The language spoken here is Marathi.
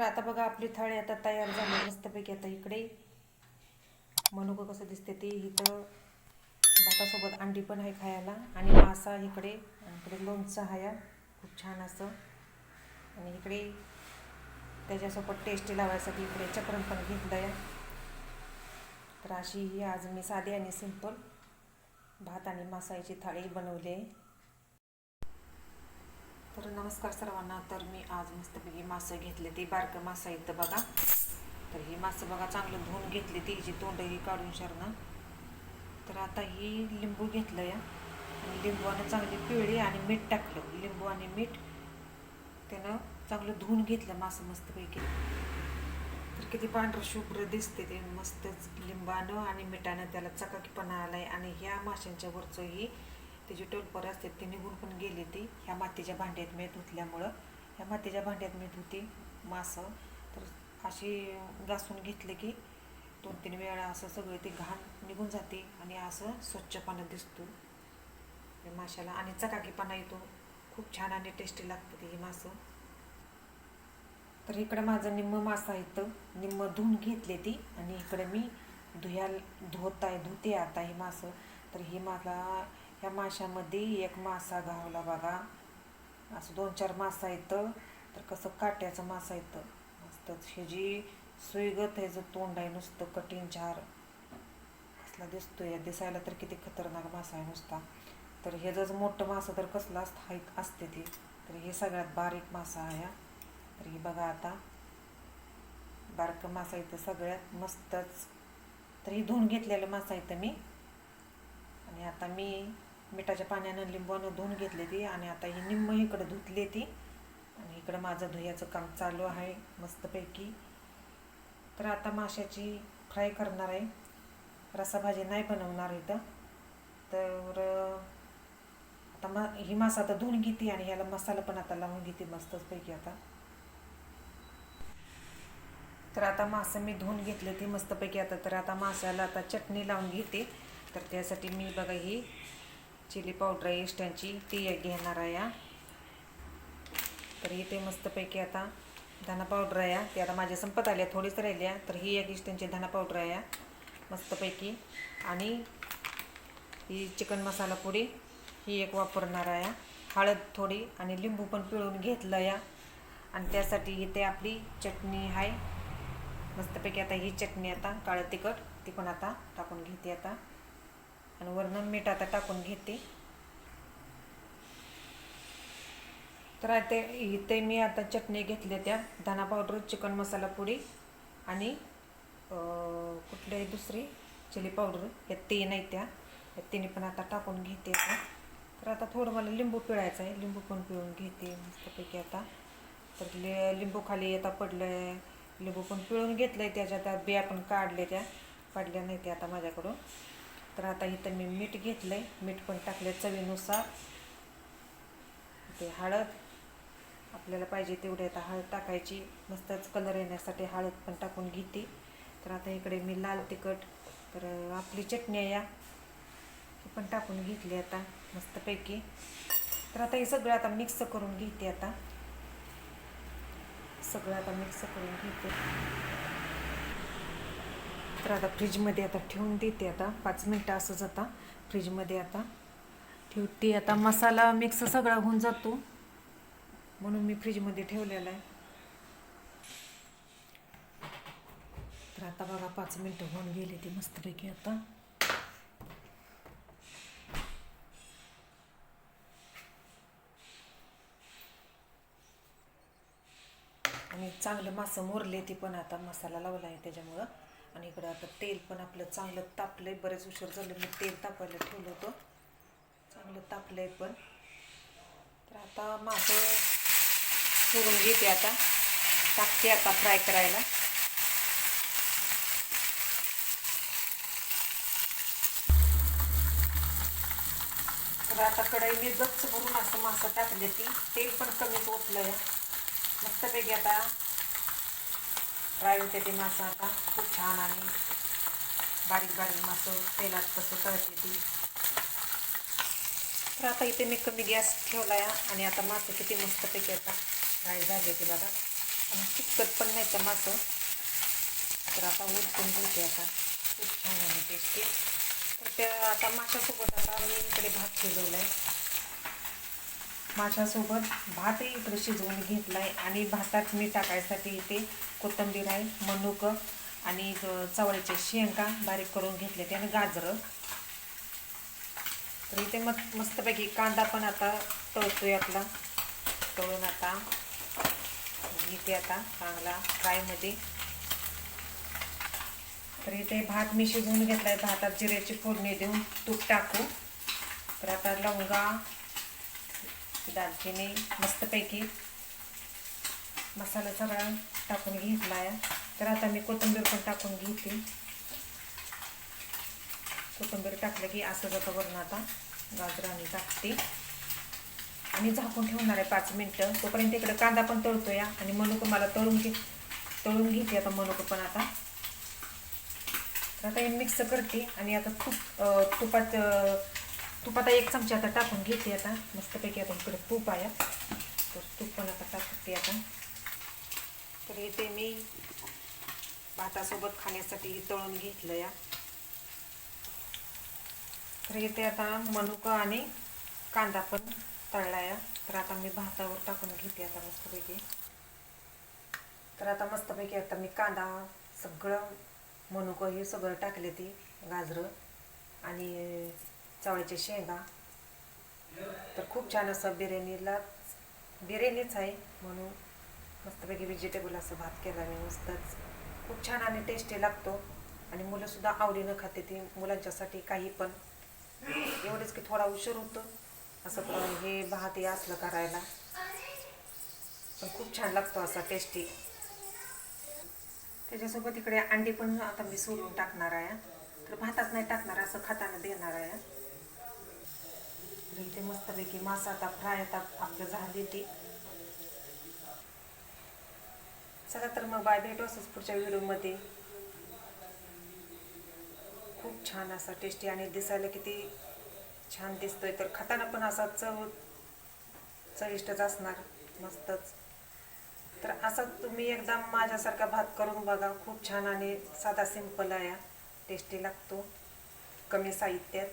तर आता बघा आपली थाळी आता तयार झाली. मस्तपैकी आता इकडे. मनुकं कसं दिसते ते इथं. भातासोबत अंडी पण आहे खायला. आणि मासा इकडे. आणि इकडे लोणचं आहे. खूप छान असं. आणि इकडे त्याच्यासोबत टेस्टी लावायसाठी इकडे चक्रण पण घेतलं आहे. तर अशी ही आज मी साधी आणि सिंपल भात आणि मासाची थाळी बनवली आहे. तर नमस्कार सर्वांना. तर मी आज मस्तपैकी मासं घेतले ते बारकं मासं इथं बघा. तर ही मासं बघा चांगलं धुवून घेतली ती जी तोंडही काढून शरणं. तर आता ही लिंबू घेतलं या. आणि लिंबूनं चांगली पिळली आणि मीठ टाकलं. लिंबू आणि मीठ त्यानं चांगलं धुवून घेतलं मासं मस्तपैकी तर किती पांढरं शुभ्र दिसते ते मस्तच लिंबानं आणि मिठानं त्याला चकाकीपणा आलाय. आणि ह्या माशांच्या वरचं ही त्याची टोलपर असते ती निघून पण गेली ती. ह्या मातीच्या भांड्यात मी धुतल्यामुळं. ह्या मातीच्या भांड्यात मी धुते मासं. तर अशी घासून घेतले की दोन तीन वेळा असं सगळं ते घाण निघून जाते आणि असं स्वच्छपणा दिसतो. माशाला आणि चकाकीपणा येतो. खूप छान आणि टेस्टी लागतं ते ही मासं. तर इकडं माझं निम्म मासा इथं. निम्म धुवून घेतले ती आणि इकडे मी धुया धुत आहे धुते आता हे मासं. तर ही मला ह्या माशामध्ये एक मासा घावला बघा. असं दोन चार मासा येतं. तर कसं काट्याचं मासा येतं. मस्त ह्याची सुईगत ह्याचं तोंड आहे नुसतं कठीण झार. कसला दिसतोय. दिसायला तर किती खतरनाक मासा आहे नुसता. तर ह्याचंच मोठं मासं तर कसलं असत असते ते. तर हे सगळ्यात बारीक मासा आहे. हा. तर हे बघा आता. बारक मासा इथं सगळ्यात मस्तच. तर ही धुवून घेतलेलं मासा इथं मी. आणि आता मी मिठाच्या पाण्यानं लिंबानं धुवून घेतली ती आणि आता ही निम्म इकडं धुतली ती. आणि इकडं माझं धुयाचं काम चालू आहे मस्तपैकी. तर आता माशाची फ्राय करणार आहे. रसाभाजी नाही बनवणार इथं. तर आता मा ही मासा आता धुवून घेते आणि ह्याला मसाला पण आता लावून घेते मस्तच पैकी आता. तर आता मासं मी धुवून घेतले ती मस्तपैकी आता. तर आता माशाला आता चटणी लावून घेते. तर त्यासाठी मी बघा ही चिली पावडर आहे ती एक घेणार आहे या. तर इथे मस्तपैकी आता धना पावडर आहे या. ती आता माझ्या संपत आल्या थोडीच राहिल्या तर ही एक इस्टँची धना पावडर आहे या. मस्तपैकी. आणि ही चिकन मसाला पुडी ही एक वापरणार आहे हळद थोडी आणि लिंबू पण पिळून घेतलं या. आणि त्यासाठी इथे आपली चटणी आहे. मस्तपैकी आता ही चटणी आता काळं तिखट ती पण आता टाकून घेते आता. आणि वरनं मीठ आता टाकून घेते. तर आता इथे मी आता चटणी घेतली त्या धना पावडर चिकन मसाला पुडी आणि कुठल्याही दुसरी चिली पावडर या तीन नाही त्या. या पण आता टाकून घेते तर आता थोडं मला लिंबू पिळायचं आहे. लिंबू पण पिळून घेते मस्तपैकी आता. तर लि लिंबू खाली आता पडलं आहे लिंबू पण पिळून घेतलं आहे त्याच्या त्या बिया पण काढले त्या. काढल्या नाही त्या आता माझ्याकडून. तर आता इथं मी मीठ घेतलं आहे मीठ पण टाकले चवीनुसार. ते हळद आपल्याला पाहिजे तेवढी आता हळद टाकायची. मस्तच कलर येण्यासाठी हळद पण टाकून घेते. तर आता इकडे मी लाल तिखट तर आपली चटणी या. ती पण टाकून घेतली आता मस्तपैकी. तर आता हे सगळं आता मिक्स करून घेते आता. सगळं आता मिक्स करून घेते. तर आता फ्रीजमध्ये आता ठेवून देते आता. पाच मिनटं असंच आता फ्रीजमध्ये आता. ठेवते आता. मसाला मिक्स सगळा होऊन जातो. म्हणून मी फ्रीजमध्ये ठेवलेला आहे. तर आता बघा पाच मिनटं होऊन गेली ती मस्तपैकी आता. आणि चांगलं मासं मोरले ती पण आता मसाला लावला आहे त्याच्यामुळं. आणि इकडं आता तेल पण आपलं चांगलं तापलंय. बरेच उशीर झाले मी तेल तापायला ठेवलं होतं. चांगलं तापलंय पण. तर आता मासं सोडून घेते आता. टाकते आता फ्राय करायला. तर आता कढई मी गच्च भरून असं मासं टाकले ती तेल पण कमीच ओतलं आहे मस्तपैकी आता फ्राय होते ते मासा आता खूप छान आणि बारीक बारीक मासं तेलात कसं तळते ती. तर आता इथे मी कमी गॅस ठेवला आहे आणि आता मासं किती मस्तपैकी आता फ्राय झाले ते बघा. आणि चिकट पण नाही त्या मासं. तर आता उलटून घेते आता. खूप छान आहे टेस्टी तर त्या आता माशासोबत आता मी इकडे भात शिजवला आहे माशासोबत भातही इकडे शिजवून घेतला आहे आणि भातात मी टाकायसाठी इथे कोथिंबीर आहे मनुकं आणि चवळीचे शेंगा बारीक करून घेतले ते आणि गाजरं. तर इथे मग मस्तपैकी कांदा पण आता तळतोय आपला. तळून आता घेते आता चांगला फ्रायमध्ये. तर इथे भात मी शिजवून घेतलाय भातात जिऱ्याची फोडणी देऊन तूप टाकू. तर आता लवंगा दालचिनी मस्तपैकी मसाला सगळा टाकून घेतला आहे तर आता मी कोथिंबीर पण टाकून घेते. कोथिंबीर टाकलं की असं जातं वरून आता. गाजराने टाकते. आणि झाकून ठेवणार आहे पाच मिनटं. तोपर्यंत इकडे कांदा पण तळतो या आणि मनुकं मला तळून घे तळून घेते आता मनुकं पण आता. तर आता हे मिक्स करते आणि आता तूप तुपात तूप आता एक चमचा आता टाकून घेते आता. मस्तपैकी आता इकडे तूप आहे. तर तूप पण आता टाकते आता. तर इथे मी भातासोबत खाण्यासाठी तळून घेतलं या. तर इथे आता मनुका आणि कांदा पण तळला या. तर आता मी भातावर टाकून घेते आता मस्तपैकी. तर आता मस्तपैकी आता मी कांदा सगळं मनुकं हे सगळं टाकले ती गाजरं आणि चवळ्याच्या शेंगा. तर खूप छान असं बिर्याणीला बिर्याणीच आहे म्हणून मस्तपैकी व्हेजिटेबल असं भात केला मी मस्तच खूप छान आणि टेस्टी लागतो. आणि मुलंसुद्धा आवडीनं खाते ती मुलांच्यासाठी काही पण. एवढंच की थोडा उशीर होतो. असं पण हे भात हे असलं करायला. पण खूप छान लागतो असा टेस्टी त्याच्यासोबत इकडे अंडी पण आता मी सोलून टाकणार आहे. तर भातात नाही टाकणार असं खाताना देणार आहे. इथे मस्तपैकी मासा आता फ्राय आता आपलं झाली ती. चला तर मग बाय भेटू असंच पुढच्या व्हिडिओमध्ये. खूप छान असा टेस्टी आणि दिसायला किती छान दिसतोय. तर खाताना पण असा चव चविष्टच असणार मस्तच. तर असा तुम्ही एकदा माझ्यासारखा भात करून बघा. खूप छान आणि साधा सिंपल आहे. टेस्टी लागतो. कमी साहित्यात.